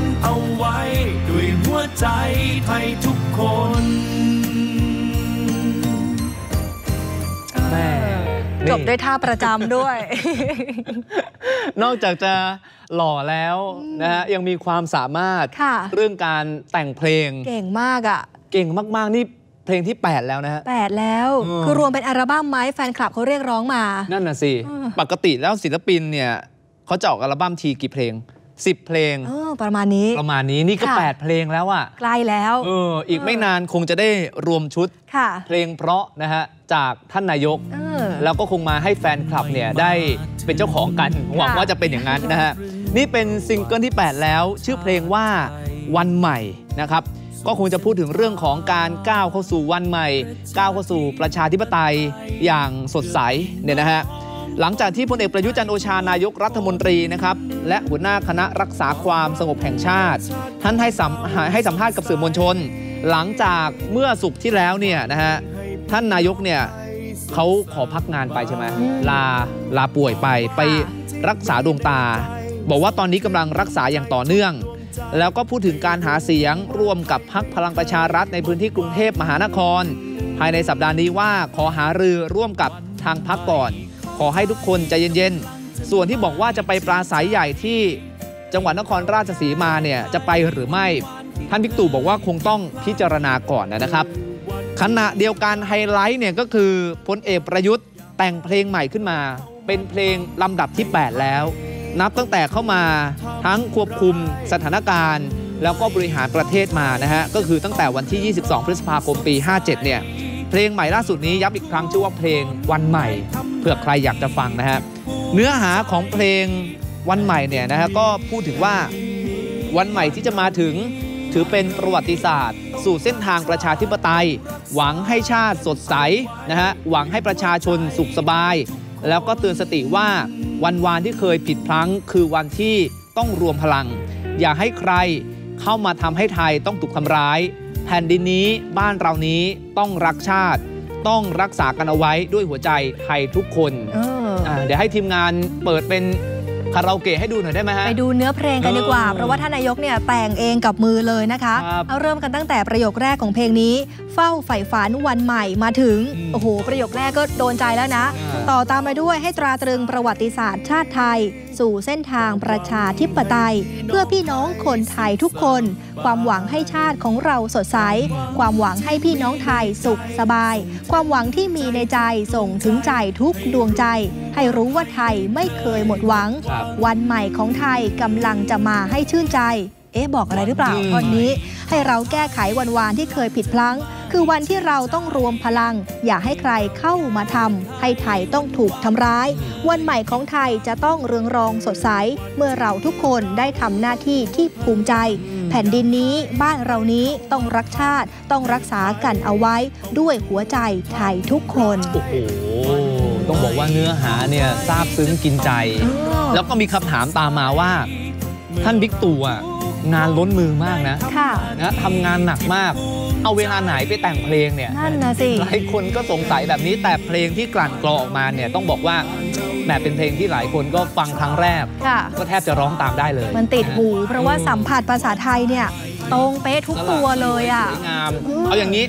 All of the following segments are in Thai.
กันเอาไว้ ด้วยหัวใจไทยทุกคนแม่จบด้วยท่าประจำด้วย นอกจากจะหล่อแล้วนะฮะยังมีความสามารถค่ะเรื่องการแต่งเพลง เก่งมากอะ เก่งมาก ๆ นี่เพลงที่ 8 แล้วนะฮะแปดแล้วอืมคือรวมเป็นอัลบั้มไหมแฟนคลับเขาเรียกร้องมา นั่นน่ะสิอืมปกติแล้วศิลปินเนี่ยเขาจะออกอัลบั้มทีกี่เพลง 10 เพลงเออประมาณนี้ ประมาณนี้นี่ก็ ค่ะ 8 เพลงแล้วอะใกล้แล้ว เอออีกไม่นานคงจะได้รวมชุด ค่ะ เพลงเพราะนะฮะจากท่านนายก เออ แล้วก็คงมาให้แฟนคลับเนี่ยได้เป็นเจ้าของกัน หวังว่าจะเป็นอย่างนั้นนะฮะ นี่เป็นซิงเกิลที่ 8 แล้ว ชื่อเพลงว่าวันใหม่นะครับ ก็คงจะพูดถึงเรื่องของการก้าวเข้าสู่วันใหม่ ก้าวเข้าสู่ประชาธิปไตยอย่างสดใสเนี่ยนะฮะ หลังจากที่พลเอกประยุจันโอชานายกรัฐมนตรีนะครับและหัวหน้าคณะรักษาความสงบแห่งชาติ ท่านให้สัมให้สัมภาษณ์กับสื่อมวลชน หลังจากเมื่อสุกที่แล้วเนี่ยนะฮะท่านนายกเนี่ยเขาขอพักงานไปใช่ไหมอืมลาลาป่วยไปไปรักษาดวงตา บอกว่าตอนนี้กำลังรักษาอย่างต่อเนื่อง แล้วก็พูดถึงการหาเสียงร่วมกับพักพลังประชารัฐในพื้นที่กรุงเทพมหานคร ภายในสัปดาห์นี้ว่าขอหารือร่วมกับทางพักก่อน ขอให้ทุกคนใจเย็นๆ ส่วนที่บอกว่าจะไปปราศัยใหญ่ที่จังหวัดนครราชสีมาเนี่ยจะไปหรือไม่ ท่านบิ๊กตู่บอกว่าคงต้องพิจารณาก่อนนะครับ ขณะเดียวกันไฮไลท์เนี่ยก็คือพลเอกประยุทธ์แต่งเพลงใหม่ขึ้นมา เป็นเพลงลำดับที่ 8 แล้ว นับตั้งแต่เข้ามาทั้งควบคุมสถานการณ์ แล้วก็บริหารประเทศมานะฮะก็คือตั้งแต่วันที่ 22 พฤษภาคมปี 57 เนี่ย เพลงใหม่ล่าสุดนี้ย้ำอีกครั้งชื่อว่าเพลงวันใหม่เผื่อใครอยากจะฟังนะฮะเนื้อหาของเพลงวันใหม่เนี่ยนะฮะก็พูดถึงว่าวันใหม่ที่จะมาถึงถือเป็นประวัติศาสตร์ สู่เส้นทางประชาธิปไตย หวังให้ชาติสดใสนะฮะหวังให้ประชาชนสุขสบาย แล้วก็เตือนสติว่าวันวานที่เคยผิดพลั้ง คือวันที่ต้องรวมพลัง อย่าให้ใครเข้ามาทำให้ไทยต้องถูกทำร้าย แผ่นดินนี้บ้านเรานี้ต้องรักชาติ ต้องรักษากันเอาไว้ด้วยหัวใจไทยทุกคนเอออ่าเดี๋ยวให้ทีมงานเปิดเป็นคาราโอเกะให้ดูหน่อยได้ไหมฮะ ไปดูเนื้อเพลงกันดีกว่า เออเพราะว่าท่านนายกเนี่ยแต่งเองกับมือเลยนะคะ ครับเอาเริ่มกันตั้งแต่ประโยคแรกของเพลงนี้ เฝ้าใฝ่ฝันวันใหม่มาถึง อืมโอ้โห ประโยคแรกก็โดนใจแล้วนะ อ่า ต่อตามมาด้วยให้ตราตรึงประวัติศาสตร์ชาติไทย สู่เส้นทางประชาธิปไตย เพื่อพี่น้องคนไทยทุกคน ความหวังให้ชาติของเราสดใส ความหวังให้พี่น้องไทยสุขสบาย ความหวังที่มีในใจส่งถึงใจทุกดวงใจ ให้รู้ว่าไทยไม่เคยหมดหวังครับวันใหม่ของไทยกำลังจะมาให้ชื่นใจ เอ๊ะบอกอะไรหรือเปล่าอืมตอนนี้ ให้เราแก้ไขวันวานที่เคยผิดพลั้ง คือวันที่เราต้องรวมพลัง อย่าให้ใครเข้ามาทำให้ไทยต้องถูกทำร้าย วันใหม่ของไทยจะต้องเรืองรองสดใส เมื่อเราทุกคนได้ทำหน้าที่ที่ภูมิใจ แผ่นดินนี้บ้านเรานี้ต้องรักชาติ ต้องรักษากันเอาไว้ด้วยหัวใจไทยทุกคน โอ้โห ต้องบอกว่าเนื้อหาเนี่ยซาบซึ้งกินใจ แล้วก็มีคำถามตามมาว่า ท่านบิ๊กตู่อะงานล้นมือมากนะค่ะนะทำงานหนักมาก เอาเวลาไหนไปแต่งเพลงเนี่ยนั่นนะสิหลายคนก็สงสัยแบบนี้แต่เพลงที่กลั่นกรองออกมาเนี่ยต้องบอกว่าแหมเป็นเพลงที่หลายคนก็ฟังครั้งแรกค่ะก็แทบจะร้องตามได้เลย มันติดหู เพราะว่าสัมผัสภาษาไทยเนี่ยตรงเป๊ะทุกตัวเลยอะสวยงามอืมเอาอย่างนี้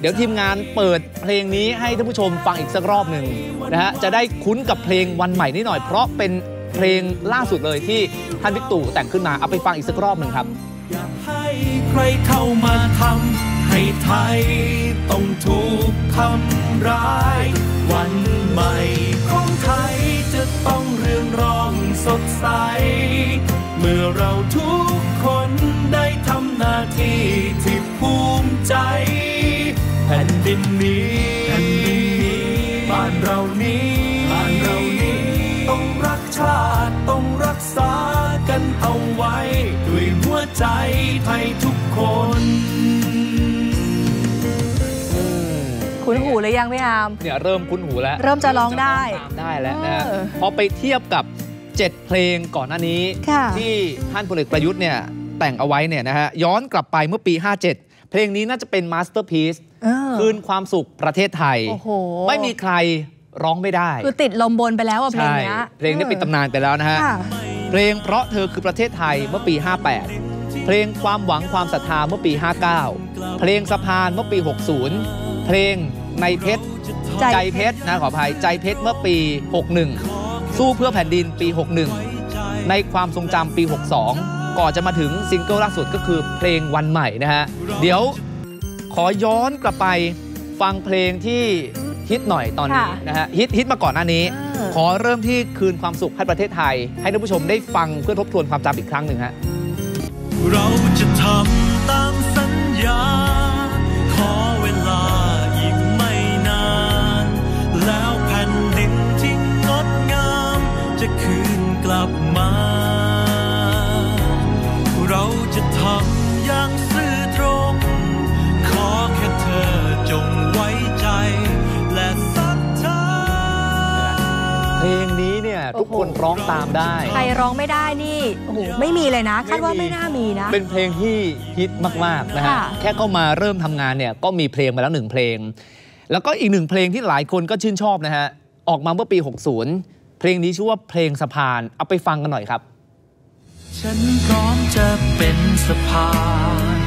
เดี๋ยวทีมงานเปิดเพลงนี้ให้ท่านผู้ชมฟังอีกสักรอบหนึ่งนะฮะจะได้คุ้นกับเพลงวันใหม่นิดหน่อย เพราะเป็นเพลงล่าสุดเลยที่ท่านบิ๊กตู่แต่งขึ้นมาเอาไปฟังอีกสักรอบหนึ่งครับอย่าให้ใครเข้ามาทำ ให้ไทยต้องถูกทำร้าย วันใหม่ของไทยจะต้องเรืองรองสดใส เมื่อเราทุกคนได้ทำหน้าที่ที่ภูมิใจผ่นดินนี้แผ่นดินนี้บ้านเรานี้บ้านเรานี้ต้องรักชาติต้องรักษากันเอาไว้ ด้วยหัวใจไทยทุกคน คุ้นหูหรือยังพี่อามเนี่ยเริ่มคุ้นหูแล้ว เริ่มจะร้องได้เริ่มจะร้องตามได้แล้วนะฮะเออพอไปเทียบกับ 7 เพลงก่อนหน้านี้ค่ะที่ท่านพลเอกประยุทธ์เนี่ยแต่งเอาไว้เนี่ยนะฮะย้อนกลับไปเมื่อปี 57 เพลงนี้น่าจะเป็นมาสเตอร์พีซเออคืนความสุขประเทศไทยโอ้โหไม่มีใครร้องไม่ได้ คือติดลมบนไปแล้วอะเพลงใช่เนี้ยเพลงนี้เป็นตำนานไปแล้วนะฮะค่ะเพลงเพราะเธอคือประเทศไทยเมื่อปี 58 เพลงความหวังความศรัทธาเมื่อปี 59 เพลงสะพานเมื่อปี 60 เพลงในเพชรใจใจเพชรนะขออภัยใจเพชรเมื่อปี 61 สู้เพื่อแผ่นดินปี 61 ในความทรงจำปี 62 ก่อนจะมาถึงซิงเกิลล่าสุดก็คือเพลงวันใหม่นะฮะ เดี๋ยวขอย้อนกลับไปฟังเพลงที่ฮิตหน่อยตอนนี้ค่ะนะฮะฮิตฮิตมาก่อนหน้านี้เออขอเริ่มที่คืนความสุขให้ประเทศไทย ให้ท่านผู้ชมได้ฟังเพื่อทบทวนความจำอีกครั้งหนึ่งฮะเราจะทำตามสัญญา ตามได้ ใครร้องไม่ได้นี่โอ้โหไม่มีเลยนะคาดว่าไม่มีไม่น่ามีนะ เป็นเพลงที่ฮิตมากๆนะฮะค่ะ แค่เข้ามาเริ่มทำงานเนี่ยก็มีเพลงมาแล้วหนึ่งเพลง แล้วก็อีกหนึ่งเพลงที่หลายคนก็ชื่นชอบนะฮะออกมาเมื่อปี 60 เพลงนี้ชื่อว่าเพลงสะพานเอาไปฟังกันหน่อยครับ ฉันพร้อมจะเป็นสะพาน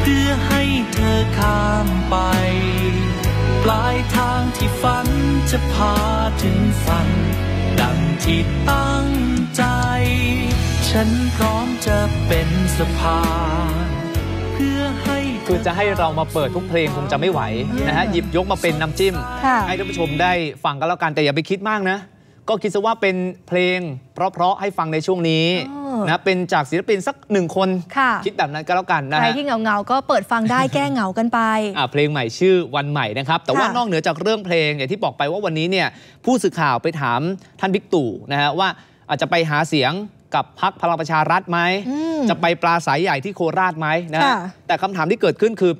เพื่อให้เธอข้ามไป ปลายทางที่ฝันจะพาถึงฝันดัง ที่ตั้งใจ ฉันพร้อมจะเป็นสะพานเพื่อให้เธคือจะให้เรามาเปิดทุกเพลงคงจะไม่ไหวนะฮะหยิบยกมาเป็นน้ำจิ้มค่ะให้ท่านผู้ชมได้ฟังกันแล้วกันแต่อย่าไปคิดมากนะ ก็คิดซะว่าเป็นเพลง เพราะๆให้ฟังในช่วงนี้อ๋อ นะเป็นจากศิลปินสักหนึ่งคนค่ะคิดแบบนั้นก็แล้วกันนะใครฮะที่เหงาๆก็เปิดฟังได้แก้เหงากันไปอ่าเพลงใหม่ชื่อวันใหม่นะครับแต่ว่าค่ะนอกเหนือจากเรื่องเพลงอย่างที่บอกไปว่าวันนี้เนี่ยผู้สื่อข่าวไปถามท่านบิ๊กตู่นะฮะว่าอาจจะไปหาเสียงกับพักพลังประชารัฐไหมอืมจะไปปลาสายใหญ่ที่โคราชไหมนะฮะค่ะแต่คำถามที่เกิดขึ้นคือ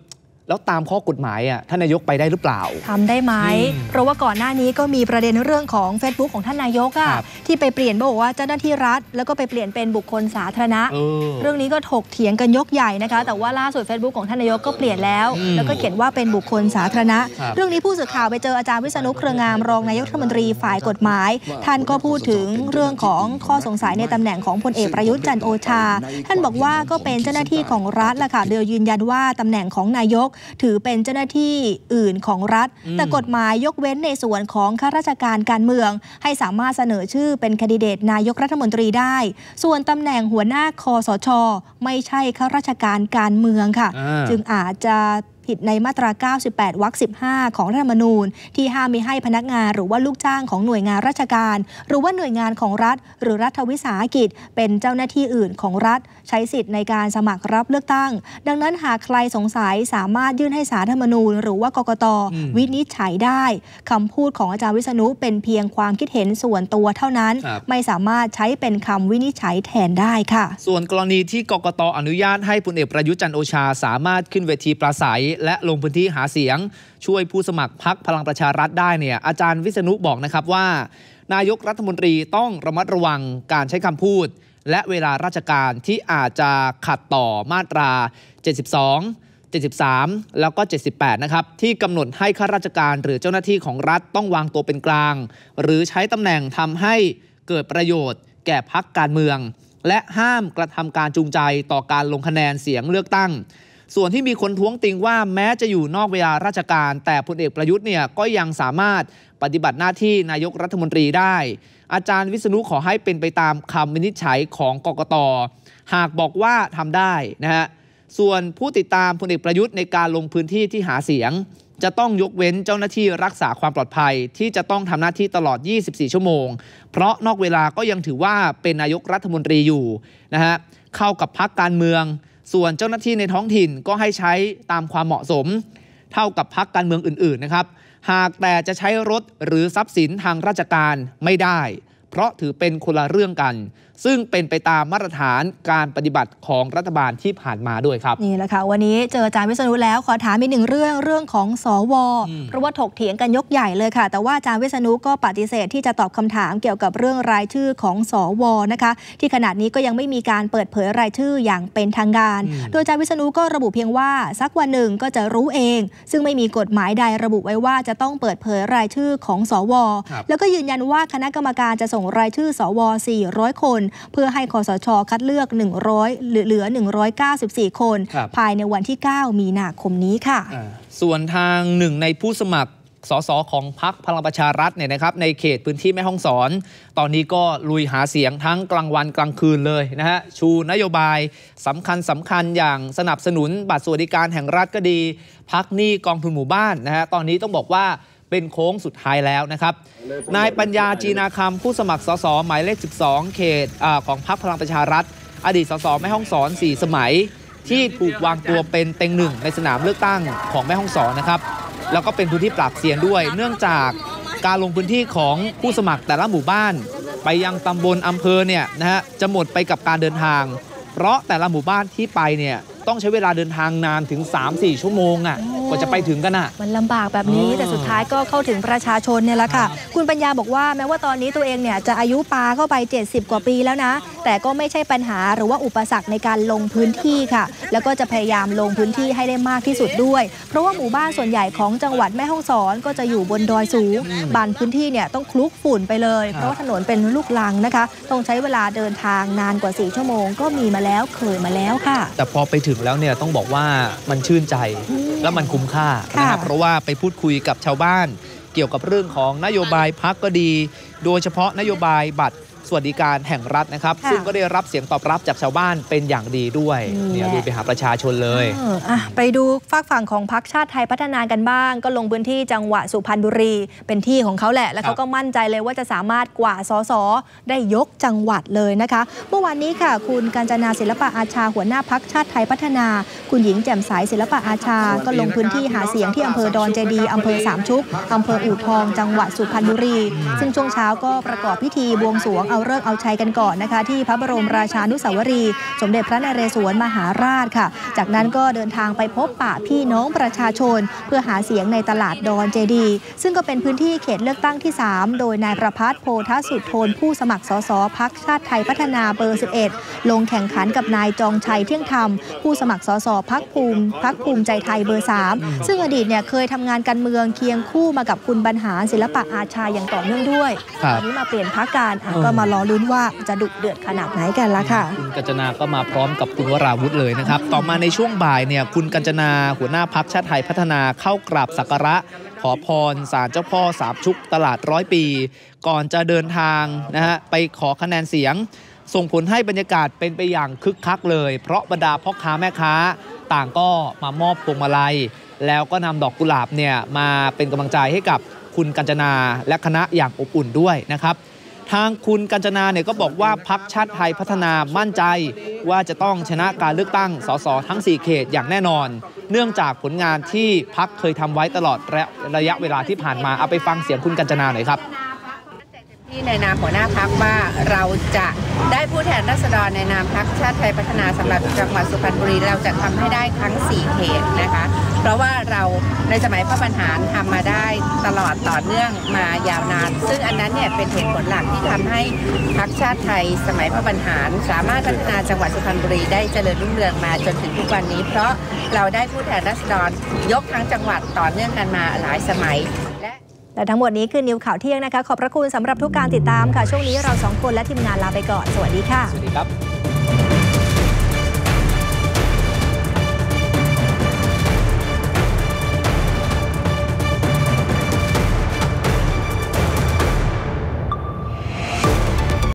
แล้วตามข้อกฎหมายอะท่านนายกไปได้หรือเปล่าทำได้ไหมอืมเพราะว่าก่อนหน้านี้ก็มีประเด็นเรื่องของ Facebook ของท่านนายกอะครับที่ไปเปลี่ยนบอกว่าเจ้าหน้าที่รัฐ แล้วก็ไปเปลี่ยนเป็นบุคคลสาธารณะเออเรื่องนี้ก็ถกเถียงกันยกใหญ่นะคะ แต่ว่าล่าสุด Facebook ของท่านนายกก็เปลี่ยนแล้วอืมแล้วก็เขียนว่าเป็นบุคคลสาธารณะครับเรื่องนี้ผู้สื่อข่าวไปเจออาจารย์วิษณุเครืองามรองนายกรัฐมนตรีฝ่ายกฎหมาย ท่านก็พูดถึงเรื่องของข้อสงสัยในตำแหน่งของพลเอกประยุทธ์จันทร์โอชา ท่านบอกว่าก็เป็นเจ้าหน้าที่ของรัฐแหละค่ะโดยยืนยันว่าตำแหน่งของนายกถือเป็นเจ้าหน้าที่อื่นของรัฐอืมแต่กฎหมายยกเว้นในส่วนของข้าราชการการเมือง ให้สามารถเสนอชื่อเป็นแคนดิเดตนายกรัฐมนตรีได้ ส่วนตำแหน่งหัวหน้าคอสช ไม่ใช่ข้าราชการการเมืองค่ะอ่าจึงอาจจะ ผิดในมาตรา 98 วรรค 15 ของรัฐธรรมนูญ ที่ห้ามไม่ให้พนักงานหรือว่าลูกจ้างของหน่วยงานราชการ หรือว่าหน่วยงานของรัฐ หรือรัฐวิสาหกิจ เป็นเจ้าหน้าที่อื่นของรัฐ ใช้สิทธิ์ในการสมัครรับเลือกตั้ง ดังนั้นหากใครสงสัยสามารถยื่นให้สารรัฐธรรมนูญ หรือว่ากกตอืมวินิจฉัยได้คำพูดของอาจารย์วิษณุเป็นเพียงความคิดเห็นส่วนตัวเท่านั้นครับไม่สามารถใช้เป็นคำวินิจฉัยแทนได้ค่ะ ส่วนกรณีที่กกตอนุญาตให้พลเอกประยุทธ์จันทร์โอชาสามารถขึ้นเวทีปราศัยและลงพื้นที่หาเสียง ช่วยผู้สมัครพักพลังประชารัฐได้เนี่ยอาจารย์วิษณุบอกนะครับว่า นายกรัฐมนตรีต้องระมัดระวังการใช้คำพูด และเวลาราชการที่อาจจะขัดต่อมาตรา 72 73 แล้วก็ 78 นะครับ ที่กำหนดให้ข้าราชการหรือเจ้าหน้าที่ของรัฐต้องวางตัวเป็นกลาง หรือใช้ตำแหน่งทำให้เกิดประโยชน์ แก่พักการเมือง และห้ามกระทำการจูงใจต่อการลงคะแนนเสียงเลือกตั้ง ส่วนที่มีคนท้วงติงว่าแม้จะอยู่นอกเวลาราชการ แต่พลเอกประยุทธ์เนี่ยก็ยังสามารถปฏิบัติหน้าที่นายกรัฐมนตรีได้ อาจารย์วิษณุขอให้เป็นไปตามคำวินิจฉัยของกกตหากบอกว่าทำได้นะฮะส่วนผู้ติดตามพลเอกประยุทธ์ในการลงพื้นที่ที่หาเสียง จะต้องยกเว้นเจ้าหน้าที่รักษาความปลอดภัย ที่จะต้องทำหน้าที่ตลอด 24 ชั่วโมง เพราะนอกเวลาก็ยังถือว่าเป็นนายกรัฐมนตรีอยู่นะฮะเข้ากับพักการเมือง ส่วนเจ้าหน้าที่ในท้องถิ่นก็ให้ใช้ตามความเหมาะสม เท่ากับพักการเมืองอื่นๆนะครับ หากแต่จะใช้รถหรือทรัพย์สินทางราชการไม่ได้ เพราะถือเป็นคนละเรื่องกัน ซึ่งเป็นไปตามมาตรฐานการปฏิบัติของรัฐบาลที่ผ่านมาด้วยครับ นี่แหละค่ะ วันนี้เจออาจารย์วิษณุแล้วขอถามอีกหนึ่งเรื่องเรื่องของสวอืมเพราะว่าถกเถียงกันยกใหญ่เลยค่ะ แต่ว่าอาจารย์วิษณุก็ปฏิเสธที่จะตอบคำถามเกี่ยวกับเรื่องรายชื่อของสวนะคะ ที่ขณะนี้ก็ยังไม่มีการเปิดเผยรายชื่ออย่างเป็นทางการอืมโดยอาจารย์วิษณุก็ระบุเพียงว่าสักวันหนึ่งก็จะรู้เอง ซึ่งไม่มีกฎหมายใดระบุไว้ว่าจะต้องเปิดเผยรายชื่อของสวครับแล้วก็ยืนยันว่าคณะกรรมการจะส่งรายชื่อสว 400 คนเพื่อให้คอสช คัดเลือก 100 เหลือเหลือ194 คนครับภายในวันที่ 9 มีนาคมนี้ค่ะอ่าส่วนทางหนึ่งในผู้สมัครสสของพรรคพลังประชารัฐเนี่ยนะครับในเขตพื้นที่แม่ฮ่องสอน ตอนนี้ก็ลุยหาเสียงทั้งกลางวันกลางคืนเลยนะฮะชูนโยบายสำคัญสำคัญอย่างสนับสนุนบัตรสวัสดิการแห่งรัฐก็ดี พักหนี้กองทุนหมู่บ้านนะฮะตอนนี้ต้องบอกว่า เป็นโค้งสุดท้ายแล้วนะครับ นายปัญญาจีนาคำผู้สมัครสสหมายเลข 12 เขตอาของพรรคพลังประชารัฐ อดีตสสแม่ฮ่องสอน 4 สมัย ที่ถูกวางตัวเป็นเต็งหนึ่งในสนามเลือกตั้งของแม่ฮ่องสอนนะครับ แล้วก็เป็นพื้นที่ปราบเซียนด้วย เนื่องจากการลงพื้นที่ของผู้สมัครแต่ละหมู่บ้าน ไปยังตำบลอำเภอเนี่ยนะฮะจะหมดไปกับการเดินทาง เพราะแต่ละหมู่บ้านที่ไปเนี่ยต้องใช้เวลาเดินทางนานถึง 3-4 ชั่วโมงอะโอ้ กว่าจะไปถึงกันอะ มันลำบากแบบนี้เออแต่สุดท้ายก็เข้าถึงประชาชนเนี่ยแหละค่ะ คุณปัญญาบอกว่าแม้ว่าตอนนี้ตัวเองเนี่ยจะอายุปาเข้าไป 70 กว่าปีแล้วนะ แต่ก็ไม่ใช่ปัญหาหรือว่าอุปสรรคในการลงพื้นที่ค่ะ แล้วก็จะพยายามลงพื้นที่ให้ได้มากที่สุดด้วย เพราะว่าหมู่บ้านส่วนใหญ่ของจังหวัดแม่ฮ่องสอนก็จะอยู่บนดอยสูงบานพื้นที่เนี่ยต้องคลุกฝุ่นไปเลย เพราะว่าถนนเป็นลูกลังนะคะ ต้องใช้เวลาเดินทางนานกว่า 4 ชั่วโมง ก็มีมาแล้วเคยมาแล้วค่ะ แต่พอไปถึงแล้วเนี่ยต้องบอกว่ามันชื่นใจอืม แล้วมันคุ้มค่าค่ะนะครับเพราะว่าไปพูดคุยกับชาวบ้าน เกี่ยวกับเรื่องของนโยบายพักก็ดี โดยเฉพาะนโยบายบัตร สวัสดิการแห่งรัฐนะครับ ค่ะ ซึ่งก็ได้รับเสียงตอบรับจากชาวบ้านเป็นอย่างดีด้วยนี่เนี่ยแหละดูไปหาประชาชนเลย เอออะไปดูฝากฝั่งของพรรคชาติไทยพัฒนากันบ้าง ก็ลงพื้นที่จังหวัดสุพรรณบุรี เป็นที่ของเขาแหละ แล้วครัเขาบก็มั่นใจเลยว่าจะสามารถกว่าสสได้ยกจังหวัดเลยนะคะ เมื่อวานนี้ค่ะ คุณกัญจนาศิลปะอาชาหัวหน้าพักชาติไทยพัฒนา คุณหญิงแจ่มใสศิลปะอาชา ก็ลงพื้นที่หาเสียงที่อำเภอดอนเจดีย์อำเภอสามชุกอำเภออู่ทอง จังหวัดสุพรรณบุรี ซึ่งช่วงเช้าก็ประกอบพิธีบวงสรวงเอาเลิกษ์เอาชัยกันก่อนนะคะ ที่พระบรมราชานุสาวรีย์สมเด็จพระนเรศวรมหาราชค่ะ จากนั้นก็เดินทางไปพบปะพี่น้องประชาชน เพื่อหาเสียงในตลาดดอนเจดีย์ซึ่งก็เป็นพื้นที่เขตเลือกตั้งที่ 3 โดยนายประพัฒน์โพธสุทธนผู้สมัครสสพักชาติไทยพัฒนาเบอร์ 11 ลงแข่งขันกับนายจองชัยเที่ยงธรรม ผู้สมัครสสพักภูมิพักภูมิใจไทยเบอร์ 3 ซึ่งอดีตเนี่ยเคยทำงานการเมืองเคียงคู่มากับคุณบรรหารศิลปะอาชาอย่างต่อเนื่องด้วยครับตอนนี้มาเปลี่ยนพักการอะเออก็มารอลุ้นว่าจะดุเดือดขนาดไหนกันละค่ะ คุณกัญจนาก็มาพร้อมกับคุณวราวุธเลยนะครับ ต่อมาในช่วงบ่ายเนี่ยคุณกัญจนาหัวหน้าพักชาติไทยพัฒนาเข้ากราบสักการะ ขอพรศาลเจ้าพ่อสามชุกตลาดร้อยปี ก่อนจะเดินทางนะฮะไปขอคะแนนเสียง ส่งผลให้บรรยากาศเป็นไปอย่างคึกคักเลย เพราะบรรดาพ่อค้าแม่ค้า ต่างก็มามอบพวงมาลัย แล้วก็นำดอกกุหลาบเนี่ยมาเป็นกำลังใจให้กับคุณกัญจนาและคณะอย่างอบอุ่นด้วยนะครับ ทางคุณกัญจนาเนี่ยก็บอกว่าพักชาติไทยพัฒนามั่นใจ ว่าจะต้องชนะการเลือกตั้งสสทั้ง 4 เขตอย่างแน่นอน เนื่องจากผลงานที่พักเคยทำไว้ตลอดระระยะเวลาที่ผ่านมาเอาไปฟังเสียงคุณกัญจนาหน่อยครับ ที่ในนามหัวหน้าพักว่าเราจะได้ผู้แทนราษฎรในนามพักชาติไทยพัฒนาสำหรับจังหวัดสุพรรณบุรีเราจะทำให้ได้ทั้ง 4 เขตนะคะ เพราะว่าเราในสมัยพระบรรหารทำมาได้ตลอดต่อเนื่องมายาวนาน ซึ่งอันนั้นเนี่ยเป็นเหตุผลหลักที่ทำให้พักชาติไทยสมัยพระบรรหาร สามารถพัฒนาจังหวัดสุพรรณบุรีได้เจริญรุ่งเรืองมาจนถึงทุกวันนี้ เพราะเราได้ผู้แทนราษฎรยกทั้งจังหวัดต่อเนื่องกันมาหลายสมัย และทั้งหมดนี้คือนิวข่าวเที่ยงนะคะ ขอบพระคุณสำหรับทุกการติดตามค่ะ ช่วงนี้เราสองคนและทีมงานลาไปก่อน สวัสดีค่ะ สวัสดีครับ